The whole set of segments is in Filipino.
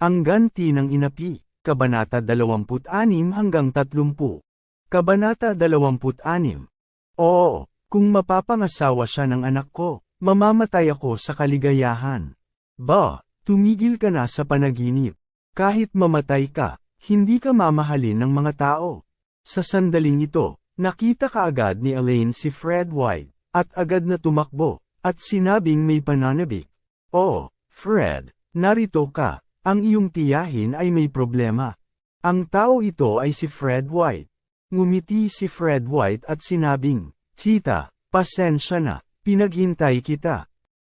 Ang ganti ng inapi, Kabanata 26 hanggang 30. Kabanata 26 Oo, kung mapapangasawa siya ng anak ko, mamamatay ako sa kaligayahan. Ba, tumigil ka na sa panaginip. Kahit mamatay ka, hindi ka mamahalin ng mga tao. Sa sandaling ito, nakita kaagad ni Elaine si Fred White, at agad na tumakbo, at sinabing may pananabik. Oh, Fred, narito ka, ang iyong tiyahin ay may problema. Ang tao ito ay si Fred White. Ngumiti si Fred White at sinabing, Tita, pasensya na, pinaghintay kita.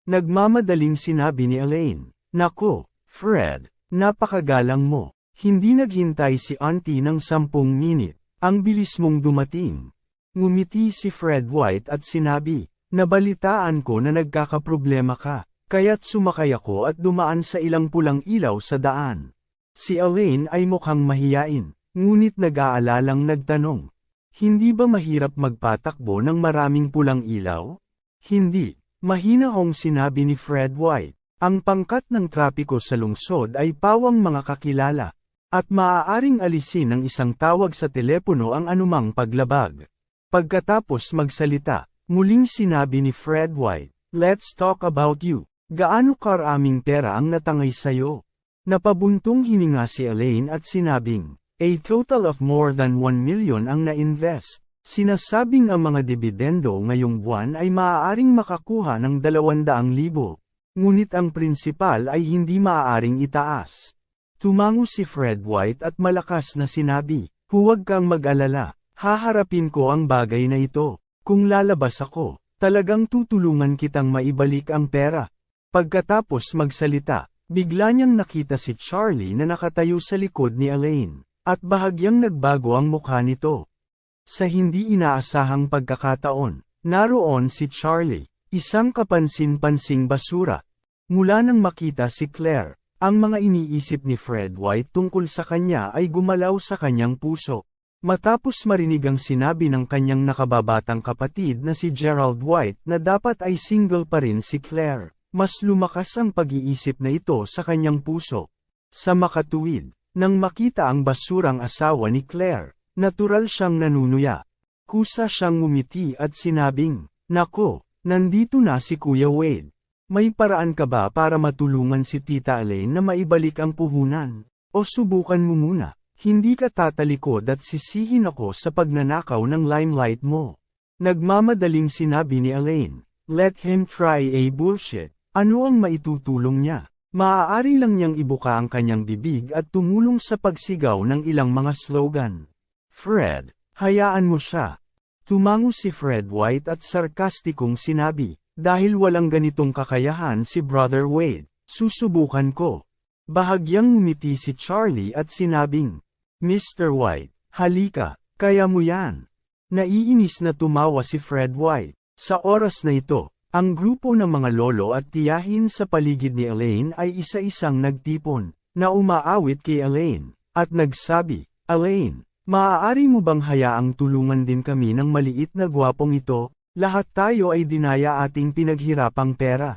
Nagmamadaling sinabi ni Elaine, Nako, Fred, napakagalang mo. Hindi naghintay si auntie ng sampung minit, ang bilis mong dumating. Ngumiti si Fred White at sinabi, Nabalitaan ko na nagkakaproblema ka. Kaya't sumakay ako at dumaan sa ilang pulang ilaw sa daan. Si Elaine ay mukhang mahiyain, ngunit nag-aalalang nagtanong. Hindi ba mahirap magpatakbo ng maraming pulang ilaw? Hindi, mahina hong sinabi ni Fred White. Ang pangkat ng trapiko sa lungsod ay pawang mga kakilala, at maaaring alisin ng isang tawag sa telepono ang anumang paglabag. Pagkatapos magsalita, muling sinabi ni Fred White, Let's talk about you. Gaano karaming pera ang natangay sayo? Napabuntong hininga si Elaine at sinabing, a total of more than 1 million ang na-invest. Sinasabing ang mga dibidendo ngayong buwan ay maaaring makakuha ng 200,000. Ngunit ang prinsipal ay hindi maaaring itaas. Tumango si Fred White at malakas na sinabi, huwag kang mag-alala, haharapin ko ang bagay na ito. Kung lalabas ako, talagang tutulungan kitang maibalik ang pera. Pagkatapos magsalita, bigla niyang nakita si Charlie na nakatayo sa likod ni Elaine, at bahagyang nagbago ang mukha nito. Sa hindi inaasahang pagkakataon, naroon si Charlie, isang kapansin-pansing basura. Mula nang makita si Claire, ang mga iniisip ni Fred White tungkol sa kanya ay gumalaw sa kanyang puso. Matapos marinig ang sinabi ng kanyang nakababatang kapatid na si Gerald White na dapat ay single pa rin si Claire. Mas lumakas ang pag-iisip na ito sa kanyang puso. Sa makatuwid, nang makita ang basurang asawa ni Claire, natural siyang nanunuya. Kusa siyang ngumiti at sinabing, Nako, nandito na si Kuya Wade. May paraan ka ba para matulungan si Tita Elaine na maibalik ang puhunan? O subukan mo muna, hindi ka tatalikod at sisihin ako sa pagnanakaw ng limelight mo. Nagmamadaling sinabi ni Elaine, let him try a bullshit. Ano ang maitutulong niya? Maaari lang niyang ibuka ang kanyang bibig at tumulong sa pagsigaw ng ilang mga slogan. Fred, hayaan mo siya. Tumango si Fred White at sarkastikong sinabi, dahil walang ganitong kakayahan si Brother Wade, susubukan ko. Bahagyang ngumiti si Charlie at sinabing, Mr. White, halika, kaya mo yan. Naiinis na tumawa si Fred White. Sa oras na ito, ang grupo ng mga lolo at tiyahin sa paligid ni Elaine ay isa-isang nagtipon, na umaawit kay Elaine, at nagsabi, Elaine, maaari mo bang hayaang tulungan din kami ng maliit na gwapong ito, lahat tayo ay dinaya ating pinaghirapang pera.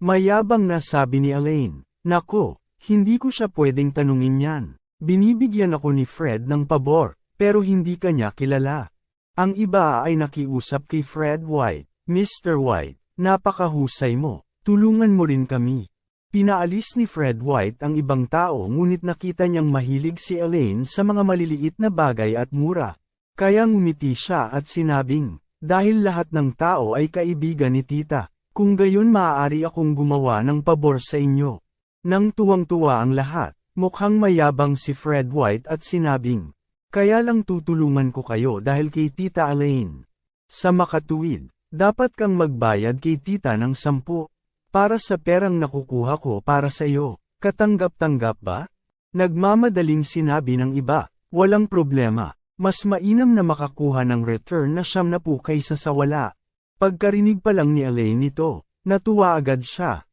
Mayabang na sabi ni Elaine, Nako, hindi ko siya pwedeng tanungin yan. Binibigyan ako ni Fred ng pabor, pero hindi kanya kilala. Ang iba ay nakiusap kay Fred White, Mr. White, Napakahusay mo, tulungan mo rin kami. Pinaalis ni Fred White ang ibang tao ngunit nakita niyang mahilig si Elaine sa mga maliliit na bagay at mura. Kaya ngumiti siya at sinabing, dahil lahat ng tao ay kaibigan ni tita, kung gayon maaari akong gumawa ng pabor sa inyo. Nang tuwang-tuwa ang lahat, mukhang mayabang si Fred White at sinabing, kaya lang tutulungan ko kayo dahil kay tita Elaine. Sa makatuwid, dapat kang magbayad kay tita ng sampu. Para sa perang nakukuha ko para sa iyo. Katanggap-tanggap ba? Nagmamadaling sinabi ng iba, walang problema. Mas mainam na makakuha ng return na siyam na po kaysa sa wala. Pagkarinig pa lang ni Elaine nito, natuwa agad siya.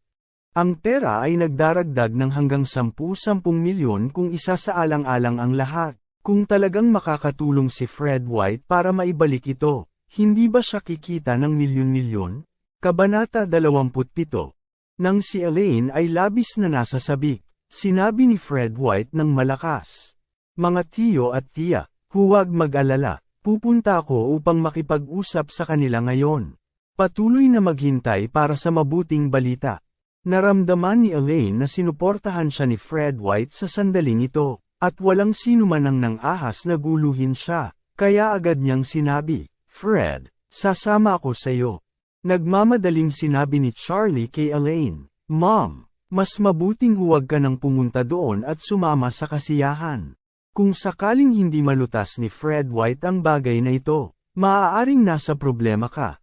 Ang pera ay nagdaragdag ng hanggang 10-10 milyon kung isa sa alang-alang ang lahat. Kung talagang makakatulong si Fred White para maibalik ito, hindi ba siya kikita ng milyon-milyon? Kabanata 27 Nang si Elaine ay labis na nasa sabik, sinabi ni Fred White ng malakas. Mga tiyo at tiya, huwag mag-alala, pupunta ako upang makipag-usap sa kanila ngayon. Patuloy na maghintay para sa mabuting balita. Naramdaman ni Elaine na sinuportahan siya ni Fred White sa sandaling ito, at walang sino man ang nang ahas na guluhin siya, kaya agad niyang sinabi, Fred, sasama ako sa iyo. Nagmamadaling sinabi ni Charlie kay Elaine, Mom, mas mabuting huwag ka nang pumunta doon at sumama sa kasiyahan. Kung sakaling hindi malutas ni Fred White ang bagay na ito, maaaring nasa problema ka.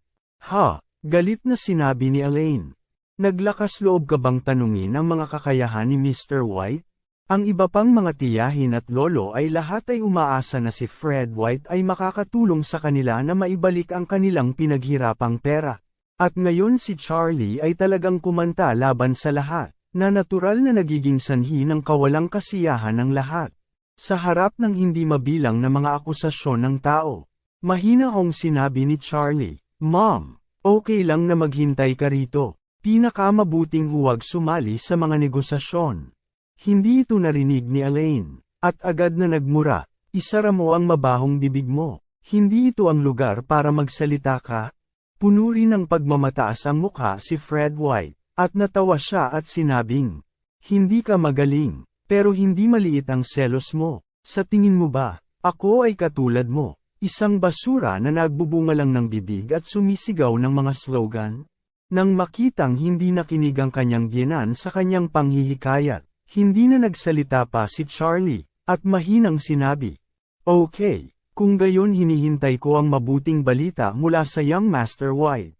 Ha, galit na sinabi ni Elaine. Naglakas loob ka bang tanungin ang mga kakayahan ni Mr. White? Ang iba pang mga tiyahin at lolo ay lahat ay umaasa na si Fred White ay makakatulong sa kanila na maibalik ang kanilang pinaghirapang pera. At ngayon si Charlie ay talagang kumanta laban sa lahat, na natural na nagiging sanhi ng kawalang kasiyahan ng lahat. Sa harap ng hindi mabilang na mga akusasyon ng tao, mahina hong sinabi ni Charlie, Mom, okay lang na maghintay ka rito. Pinakamabuting huwag sumali sa mga negosasyon. Hindi ito narinig ni Elaine, at agad na nagmura, isara mo ang mabahong bibig mo. Hindi ito ang lugar para magsalita ka. Puno rin ng pagmamataas ang mukha si Fred White, at natawa siya at sinabing, Hindi ka magaling, pero hindi maliit ang selos mo. Sa tingin mo ba, ako ay katulad mo, isang basura na nagbubunga lang ng bibig at sumisigaw ng mga slogan? Nang makitang hindi nakinig ang kanyang biyenan sa kanyang panghihikayat, hindi na nagsalita pa si Charlie, at mahinang sinabi, Okay, kung gayon hinihintay ko ang mabuting balita mula sa Young Master White.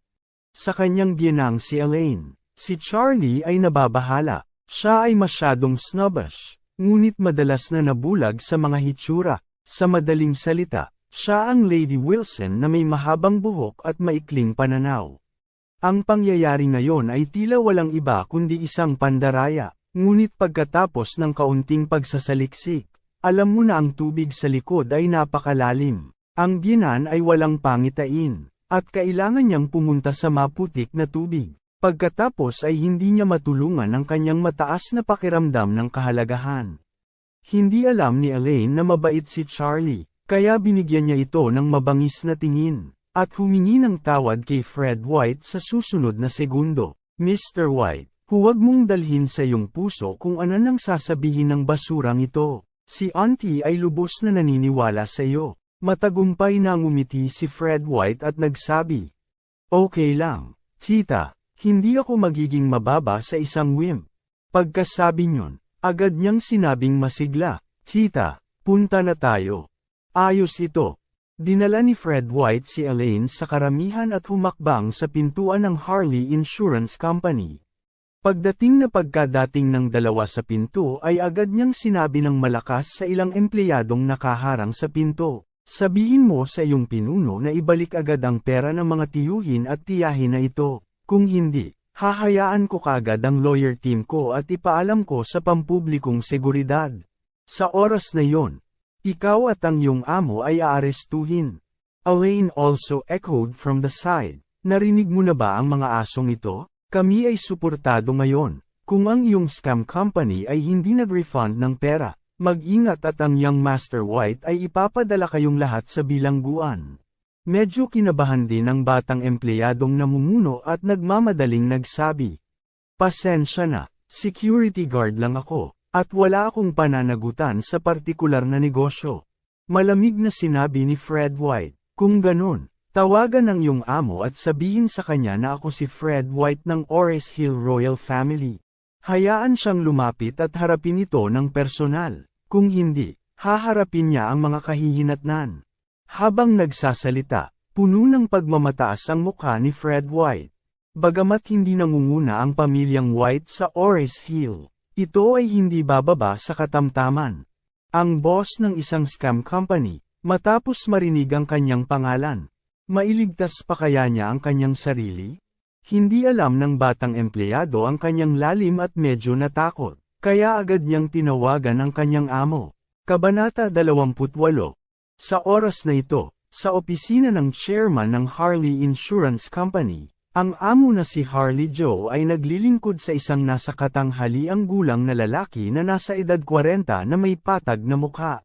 Sa kanyang biyenang si Elaine, si Charlie ay nababahala, siya ay masyadong snobbish, ngunit madalas na nabulag sa mga hitsura, sa madaling salita, siya ang Lady Wilson na may mahabang buhok at maikling pananaw. Ang pangyayari ngayon ay tila walang iba kundi isang pandaraya, ngunit pagkatapos ng kaunting pagsasaliksik, alam mo na ang tubig sa likod ay napakalalim. Ang biyanan ay walang pangitain, at kailangan niyang pumunta sa maputik na tubig. Pagkatapos ay hindi niya matulungan ang kanyang mataas na pakiramdam ng kahalagahan. Hindi alam ni Elaine na mabait si Charlie, kaya binigyan niya ito ng mabangis na tingin at humingi ng tawad kay Fred White sa susunod na segundo. Mr. White, huwag mong dalhin sa iyong puso kung ano nang sasabihin ng basurang ito. Si Auntie ay lubos na naniniwala sa iyo. Matagumpay na ngumiti si Fred White at nagsabi. Okay lang, tita, hindi ako magiging mababa sa isang whim. Pagkasabi niyon, agad niyang sinabing masigla, tita, punta na tayo. Ayos ito, Dinala ni Fred White si Elaine sa karamihan at humakbang sa pintuan ng Harley Insurance Company. Pagdating na pagkadating ng dalawa sa pinto ay agad niyang sinabi ng malakas sa ilang empleyadong nakaharang sa pinto. Sabihin mo sa iyong pinuno na ibalik agad ang pera ng mga tiyuhin at tiyahin na ito. Kung hindi, hahayaan ko kagad ang lawyer team ko at ipaalam ko sa pampublikong seguridad. Sa oras na yon, ikaw at ang iyong amo ay aarestuhin. Elaine also echoed from the side. Narinig mo na ba ang mga asong ito? Kami ay suportado ngayon. Kung ang iyong scam company ay hindi nag-refund ng pera, mag-ingat at ang Young Master White ay ipapadala kayong lahat sa bilangguan. Medyo kinabahan din ang batang empleyadong namumuno at nagmamadaling nagsabi. Pasensya na, security guard lang ako. At wala akong pananagutan sa partikular na negosyo. Malamig na sinabi ni Fred White, kung ganun, tawagan ng iyong amo at sabihin sa kanya na ako si Fred White ng Ores Hill Royal Family. Hayaan siyang lumapit at harapin ito ng personal. Kung hindi, haharapin niya ang mga kahihinatnan. Habang nagsasalita, puno ng pagmamataas ang mukha ni Fred White. Bagamat hindi nangunguna ang pamilyang White sa Ores Hill, Ito ay hindi bababa sa katamtaman. Ang boss ng isang scam company, matapos marinig ang kanyang pangalan, mailigtas pa kaya niya ang kanyang sarili? Hindi alam ng batang empleyado ang kanyang lalim at medyo natakot, kaya agad niyang tinawagan ang kanyang amo. Kabanata 28 Sa oras na ito, sa opisina ng chairman ng Harley Insurance Company, ang amo na si Harley Joe ay naglilingkod sa isang nasa katanghaliang gulang na lalaki na nasa edad 40 na may patag na mukha.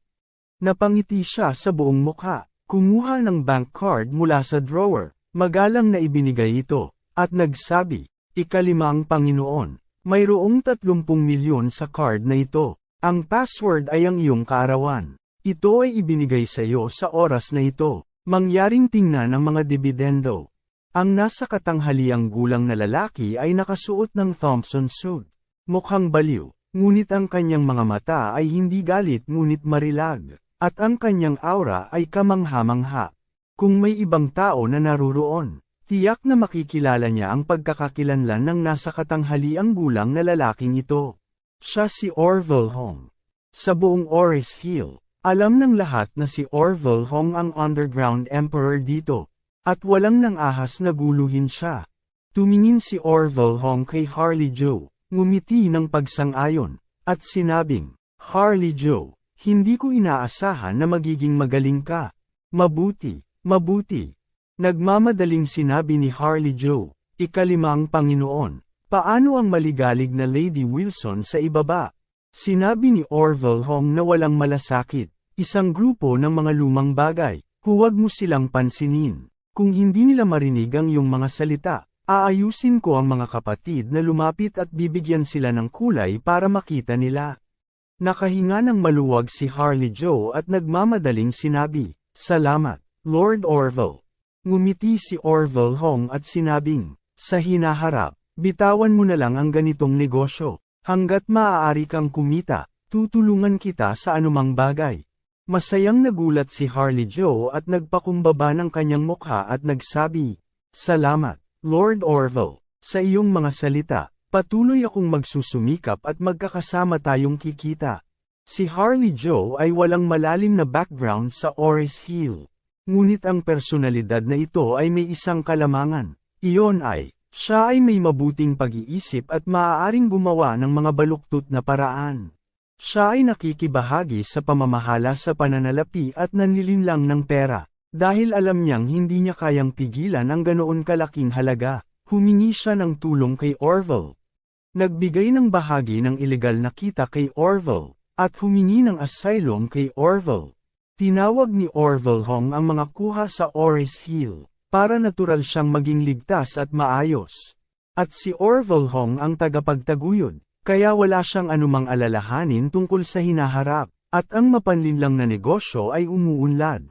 Napangiti siya sa buong mukha, kumuha ng bank card mula sa drawer, magalang na ibinigay ito, at nagsabi, Ikalimang Panginoon, mayroong 30 milyon sa card na ito. Ang password ay ang iyong kaarawan. Ito ay ibinigay sa iyo sa oras na ito. Mangyaring tingnan ang mga dividendo. Ang nasa katanghaliang gulang na lalaki ay nakasuot ng Thompson suit. Mukhang baliw, ngunit ang kanyang mga mata ay hindi galit ngunit marilag, at ang kanyang aura ay kamangha-mangha. Kung may ibang tao na naruroon, tiyak na makikilala niya ang pagkakakilanlan ng nasa katanghaliang gulang na lalaking ito. Siya si Orville Hong. Sa buong Oris Hill, alam ng lahat na si Orville Hong ang underground emperor dito, at walang nang ahas na guluhin siya. Tumingin si Orville Hong kay Harley Joe, ngumiti ng pagsang-ayon, at sinabing, Harley Joe, hindi ko inaasahan na magiging magaling ka. Mabuti, mabuti. Nagmamadaling sinabi ni Harley Joe, ikalimang Panginoon, paano ang maligalig na Lady Wilson sa ibaba? Sinabi ni Orville Hong na walang malasakit, isang grupo ng mga lumang bagay, huwag mo silang pansinin. Kung hindi nila marinig ang iyong mga salita, aayusin ko ang mga kapatid na lumapit at bibigyan sila ng kulay para makita nila. Nakahinga ng maluwag si Harley Joe at nagmamadaling sinabi, Salamat, Lord Orville. Ngumiti si Orville Hong at sinabing, sa hinaharap, bitawan mo na lang ang ganitong negosyo. Hanggat maaari kang kumita, tutulungan kita sa anumang bagay. Masayang nagulat si Harley Joe at nagpakumbaba ng kanyang mukha at nagsabi, Salamat, Lord Orville, sa iyong mga salita, patuloy akong magsusumikap at magkakasama tayong kikita. Si Harley Joe ay walang malalim na background sa Oris Hill. Ngunit ang personalidad na ito ay may isang kalamangan. Iyon ay, siya ay may mabuting pag-iisip at maaaring gumawa ng mga baluktot na paraan. Siya ay nakikibahagi sa pamamahala sa pananalapi at nanlilinlang ng pera. Dahil alam niyang hindi niya kayang pigilan ang ganoon kalaking halaga, humingi siya ng tulong kay Orville. Nagbigay ng bahagi ng ilegal na kita kay Orville, at humingi ng asylum kay Orville. Tinawag ni Orville Hong ang mga kuha sa Oris Hill, para natural siyang maging ligtas at maayos. At si Orville Hong ang tagapagtaguyod, kaya wala siyang anumang alalahanin tungkol sa hinaharap, at ang mapanlinlang na negosyo ay umuunlad.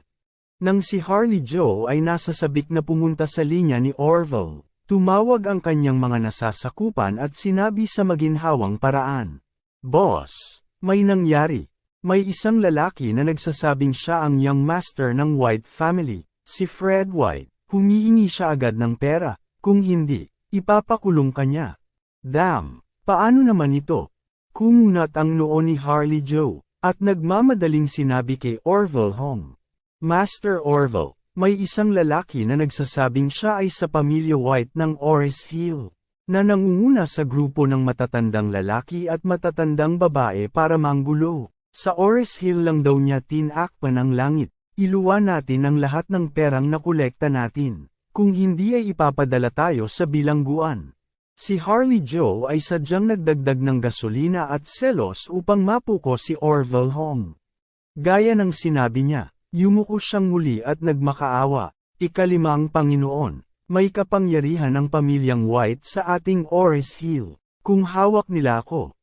Nang si Harley Joe ay nasa sabik na pumunta sa linya ni Orville, tumawag ang kanyang mga nasasakupan at sinabi sa maginhawang paraan. Boss, may nangyari. May isang lalaki na nagsasabing siya ang young master ng White family, si Fred White. Humihingi siya agad ng pera, kung hindi, ipapakulong ka niya. Damn, paano naman ito? Kumunat ang noo ni Harley Joe, at nagmamadaling sinabi kay Orville Hong. Master Orville, may isang lalaki na nagsasabing siya ay sa pamilya White ng Oris Hill, na nangunguna sa grupo ng matatandang lalaki at matatandang babae para manggulo. Sa Oris Hill lang daw niya tinakpan ang langit. Iluwa natin ang lahat ng perang nakolekta natin. Kung hindi ay ipapadala tayo sa bilangguan. Si Harley Joe ay sadyang nagdagdag ng gasolina at selos upang mapuko si Orville Hong. Gaya ng sinabi niya, yumuko siyang muli at nagmakaawa. Ikalimang Panginoon, may kapangyarihan ang pamilyang White sa ating Oris Hill. Kung hawak nila ako,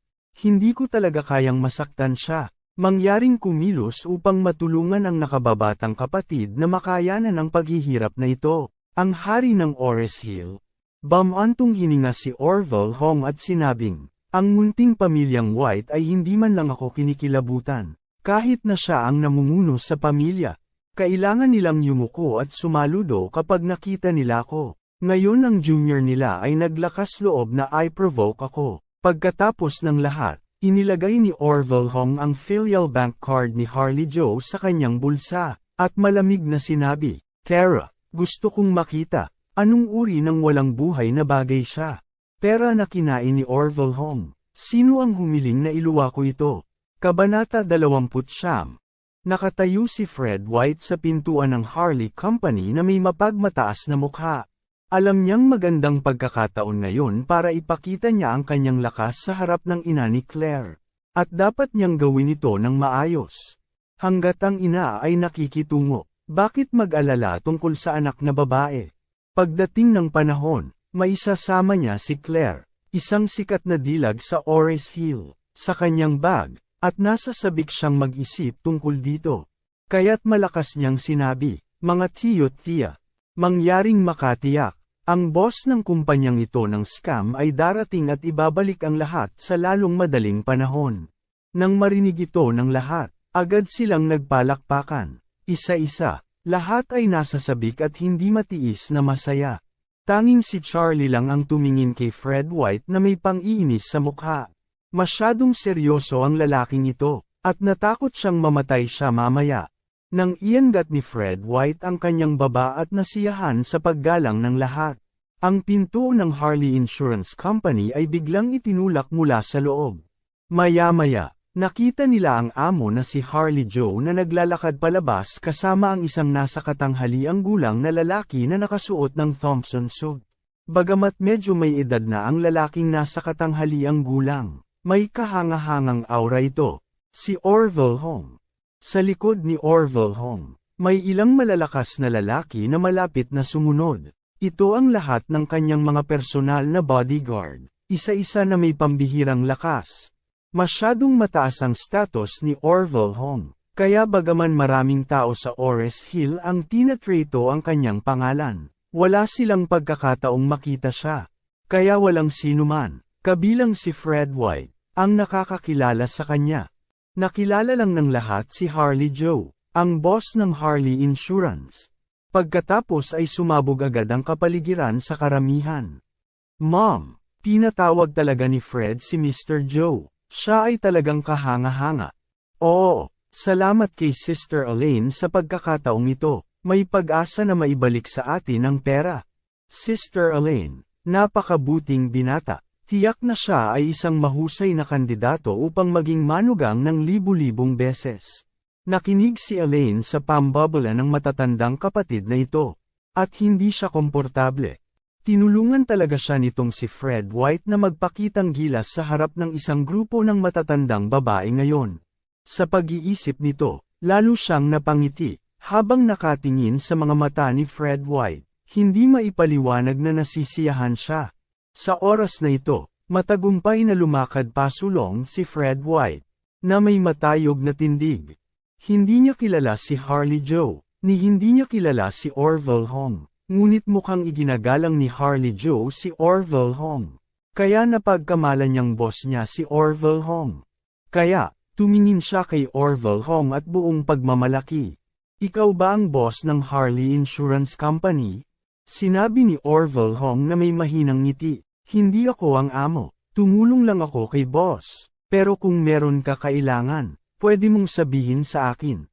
hindi ko talaga kayang masaktan siya. Mangyaring kumilos upang matulungan ang nakababatang kapatid na makayanan ang paghihirap na ito. Ang hari ng Oris Hill. Bamantong hininga si Orville Hong at sinabing, ang munting pamilyang White ay hindi man lang ako kinikilabutan. Kahit na siya ang namumuno sa pamilya. Kailangan nilang yumuko at sumaludo kapag nakita nila ako. Ngayon ang junior nila ay naglakas loob na I-provoke ako. Pagkatapos ng lahat, Inilagay ni Orville Hong ang filial bank card ni Harley Joe sa kanyang bulsa, at malamig na sinabi, Tara, gusto kong makita, anong uri ng walang buhay na bagay siya. Pera na kinain ni Orville Hong. Sino ang humiling na iluwa ko ito? Kabanata 20 Nakatayo si Fred White sa pintuan ng Harley Company na may mapagmataas na mukha. Alam niyang magandang pagkakataon ngayon para ipakita niya ang kanyang lakas sa harap ng ina ni Claire. At dapat niyang gawin ito ng maayos. Hanggat ang ina ay nakikitungo, bakit mag-alala tungkol sa anak na babae? Pagdating ng panahon, may isasama niya si Claire, isang sikat na dilag sa Ores Hill, sa kanyang bag, at nasa sabik siyang mag-isip tungkol dito. Kaya't malakas niyang sinabi, mga tiyo't tiya, mangyaring makatiyak, ang boss ng kumpanyang ito ng scam ay darating at ibabalik ang lahat sa lalong madaling panahon. Nang marinig ito ng lahat, agad silang nagpalakpakan. Isa-isa, lahat ay nasa sabik at hindi matiis na masaya. Tanging si Charlie lang ang tumingin kay Fred White na may pang-iinis sa mukha. Masyadong seryoso ang lalaking ito, at natakot siyang mamatay siya mamaya. Nang iyangat ni Fred White ang kanyang baba at nasiyahan sa paggalang ng lahat. Ang pinto ng Harley Insurance Company ay biglang itinulak mula sa loob. Maya-maya, nakita nila ang amo na si Harley Joe na naglalakad palabas kasama ang isang nasa katanghaliang gulang na lalaki na nakasuot ng Thompson suit. Bagamat medyo may edad na ang lalaking nasa katanghaliang gulang, may kahangahangang aura ito, si Orville Hong. Sa likod ni Orville Hong, may ilang malalakas na lalaki na malapit na sumunod. Ito ang lahat ng kanyang mga personal na bodyguard, isa-isa na may pambihirang lakas. Masyadong mataas ang status ni Orville Hong, kaya bagaman maraming tao sa Ores Hill ang tinatrito ang kanyang pangalan, wala silang pagkakataong makita siya. Kaya walang sinuman, Kabilang si Fred White, ang nakakakilala sa kanya. Nakilala lang ng lahat si Harley Joe, ang boss ng Harley Insurance. Pagkatapos ay sumabog agad ang kapaligiran sa karamihan. Mom, pinatawag talaga ni Fred si Mr. Joe. Siya ay talagang kahanga-hanga. Oo, salamat kay Sister Elaine sa pagkakataong ito. May pag-asa na maibalik sa atin ang pera. Sister Elaine, napakabuting binata. Tiyak na siya ay isang mahusay na kandidato upang maging manugang ng libu-libong beses. Nakinig si Elaine sa pambabula ng matatandang kapatid na ito. At hindi siya komportable. Tinulungan talaga siya nitong si Fred White na magpakitang gilas sa harap ng isang grupo ng matatandang babae ngayon. Sa pag-iisip nito, lalo siyang napangiti, habang nakatingin sa mga mata ni Fred White, hindi maipaliwanag na nasisiyahan siya. Sa oras na ito, matagumpay na lumakad pasulong si Fred White, na may matayog na tindig. Hindi niya kilala si Harley Joe, ni hindi niya kilala si Orville Hong, ngunit mukhang iginagalang ni Harley Joe si Orville Hong. Kaya napagkamalan niyang boss niya si Orville Hong. Kaya, tumingin siya kay Orville Hong at buong pagmamalaki. Ikaw ba ang boss ng Harley Insurance Company? Sinabi ni Orville Hong na may mahinang ngiti. Hindi ako ang amo. Tumulong lang ako kay boss. Pero kung meron ka kailangan, pwede mong sabihin sa akin.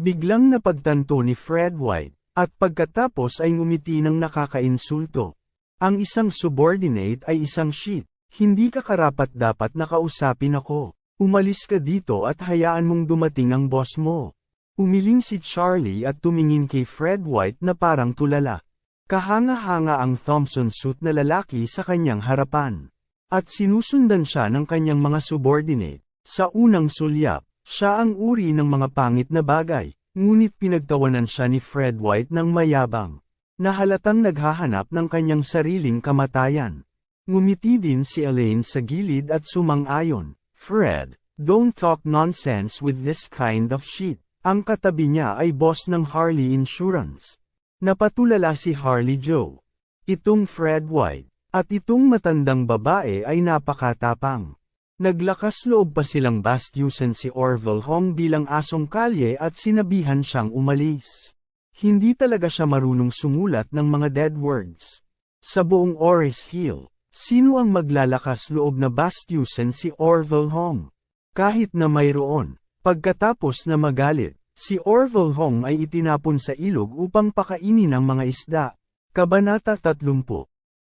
Biglang napagtanto ni Fred White, at pagkatapos ay ngumiti ng nakakainsulto. Ang isang subordinate ay isang shit. Hindi ka karapat dapat nakausapin ako. Umalis ka dito at hayaan mong dumating ang boss mo. Umiling si Charlie at tumingin kay Fred White na parang tulala. Kahanga-hanga ang Thompson suit na lalaki sa kanyang harapan. At sinusundan siya ng kanyang mga subordinate. Sa unang sulyap, siya ang uri ng mga pangit na bagay, ngunit pinagtawanan siya ni Fred White ng mayabang. Nahalatang naghahanap ng kanyang sariling kamatayan. Ngumiti din si Elaine sa gilid at sumang-ayon. Fred, don't talk nonsense with this kind of shit. Ang katabi niya ay boss ng Harley Insurance. Napatulala si Harley Joe. Itong Fred White, at itong matandang babae ay napakatapang. Naglakas loob pa silang bastyusan si Orville Hong bilang asong kalye at sinabihan siyang umalis. Hindi talaga siya marunong sumulat ng mga dead words. Sa buong Oris Hill, Sino ang maglalakas loob na bastyusan si Orville Hong? Kahit na mayroon, pagkatapos na magalit, si Orville Hong ay itinapon sa ilog upang pakainin ang mga isda. Kabanata 30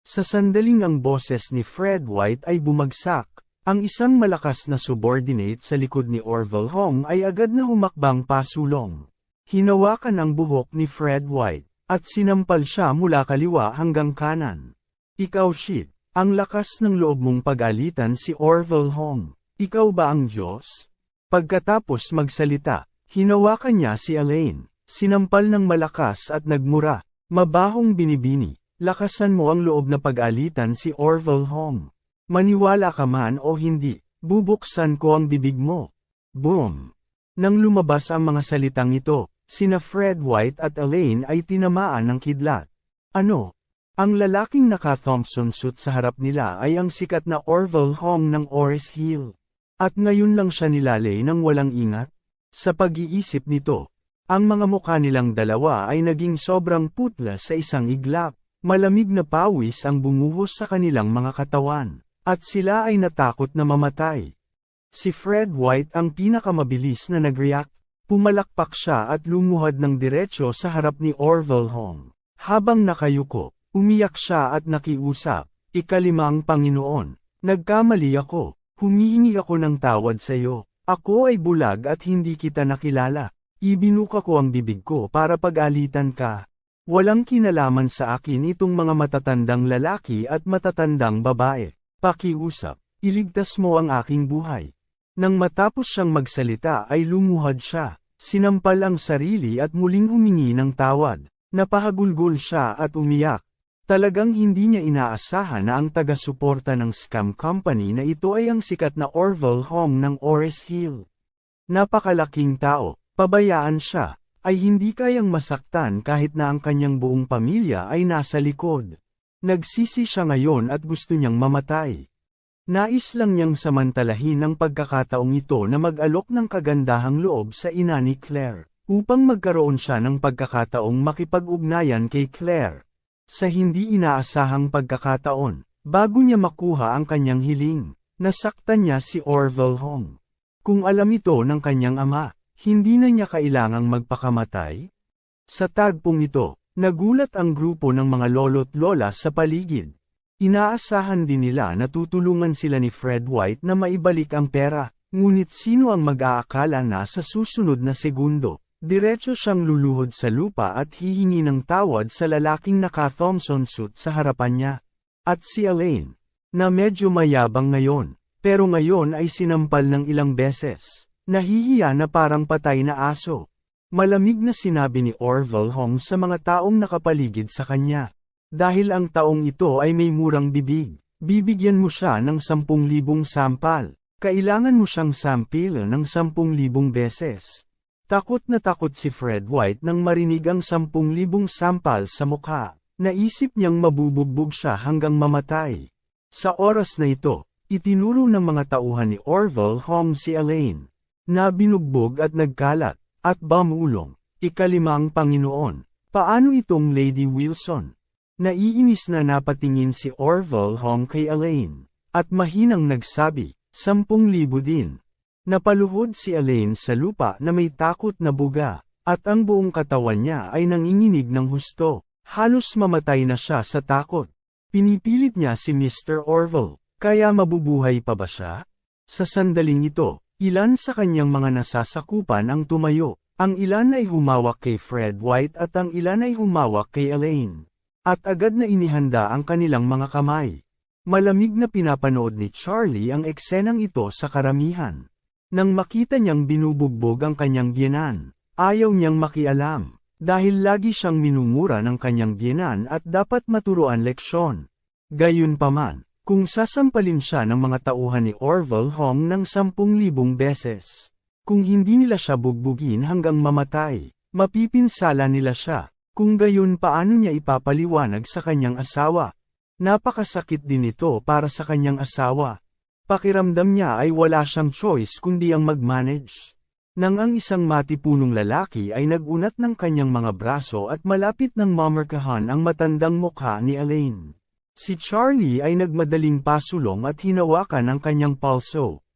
Sa sandaling ang boses ni Fred White ay bumagsak, ang isang malakas na subordinate sa likod ni Orville Hong ay agad na humakbang pasulong. Hinawakan ang buhok ni Fred White, at sinampal siya mula kaliwa hanggang kanan. Ikaw shit, ang lakas ng loob mong pag-alitan si Orville Hong. Ikaw ba ang Diyos? Pagkatapos magsalita, hinawakan niya si Elaine, sinampal ng malakas at nagmura, mabahong binibini, lakasan mo ang loob na pag-alitan si Orville Hong. Maniwala ka man o hindi, bubuksan ko ang bibig mo. Boom! Nang lumabas ang mga salitang ito, sina Fred White at Elaine ay tinamaan ng kidlat. Ano? Ang lalaking naka-Thompson suit sa harap nila ay ang sikat na Orville Hong ng Oris Hill. At ngayon lang siya nilalay ng walang ingat. Sa pag-iisip nito, ang mga mukha nilang dalawa ay naging sobrang putla sa isang iglap. Malamig na pawis ang bumuhos sa kanilang mga katawan, at sila ay natakot na mamatay. Si Fred White ang pinakamabilis na nag-react, pumalakpak siya at lumuhad ng diretsyo sa harap ni Orville Hong. Habang nakayuko, umiyak siya at nakiusap, ikalimang Panginoon, nagkamali ako, humihingi ako ng tawad sa iyo. Ako ay bulag at hindi kita nakilala. Ibinuka ko ang bibig ko para pag-alitan ka. Walang kinalaman sa akin itong mga matatandang lalaki at matatandang babae. Pakiusap, iligtas mo ang aking buhay. Nang matapos siyang magsalita ay lumuhad siya, sinampal ang sarili at muling humingi ng tawad. Napahagulgol siya at umiyak. Talagang hindi niya inaasahan na ang taga-suporta ng scam company na ito ay ang sikat na Orville Hong ng Oris Hill. Napakalaking tao, pabayaan siya, ay hindi kayang masaktan kahit na ang kanyang buong pamilya ay nasa likod. Nagsisi siya ngayon at gusto niyang mamatay. Nais lang niyang samantalahin ang pagkakataong ito na mag-alok ng kagandahang loob sa ina ni Claire, upang magkaroon siya ng pagkakataong makipag-ugnayan kay Claire. Sa hindi inaasahang pagkakataon, bago niya makuha ang kanyang hiling, nasaktan niya si Orville Hong. Kung alam ito ng kanyang ama, hindi na niya kailangang magpakamatay? Sa tagpong ito, nagulat ang grupo ng mga lolo't lola sa paligid. Inaasahan din nila na tutulungan sila ni Fred White na maibalik ang pera, ngunit sino ang mag-aakala na sa susunod na segundo, Diretso siyang luluhod sa lupa at hihingi ng tawad sa lalaking naka-Thompson suit sa harapan niya. At si Elaine, na medyo mayabang ngayon, pero ngayon ay sinampal ng ilang beses. Nahihiya na parang patay na aso. Malamig na sinabi ni Orville Hong sa mga taong nakapaligid sa kanya. Dahil ang taong ito ay may murang bibig, bibigyan mo siya ng 10,000 sampal. Kailangan mo siyang sampil ng 10,000 beses. Takot na takot si Fred White nang marinig ang 10,000 sampal sa mukha. Naisip niyang mabubugbog siya hanggang mamatay. Sa oras na ito, itinuro ng mga tauhan ni Orville Hong si Elaine, na binugbog at nagkalat, at bamulong. Ikalimang Panginoon, paano itong Lady Wilson? Naiinis na napatingin si Orville Hong kay Elaine, at mahinang nagsabi, 10,000 din. Napaluhod si Elaine sa lupa na may takot na buga, at ang buong katawan niya ay nanginginig ng husto. Halos mamatay na siya sa takot. Pinipilit niya si Mr. Orville, kaya mabubuhay pa ba siya? Sa sandaling ito, ilan sa kanyang mga nasasakupan ang tumayo, ang ilan ay humawak kay Fred White at ang ilan ay humawak kay Elaine. At agad na inihanda ang kanilang mga kamay. Malamig na pinapanood ni Charlie ang eksenang ito sa karamihan. Nang makita niyang binubugbog ang kanyang biyenan, ayaw niyang makialam, dahil lagi siyang minumura ng kanyang biyenan at dapat maturuan leksyon. Gayunpaman, kung sasampalin siya ng mga tauhan ni Orville Hong ng 10,000 beses, kung hindi nila siya bugbugin hanggang mamatay, mapipinsala nila siya, kung gayon paano niya ipapaliwanag sa kanyang asawa. Napakasakit din ito para sa kanyang asawa, Pakiramdam niya ay wala siyang choice kundi ang mag-manage. Nang ang isang matipunong lalaki ay nagunat ng kanyang mga braso at malapit ng mamarkahan ang matandang mukha ni Elaine. Si Charlie ay nagmadaling pasulong at hinawakan ang kanyang palso.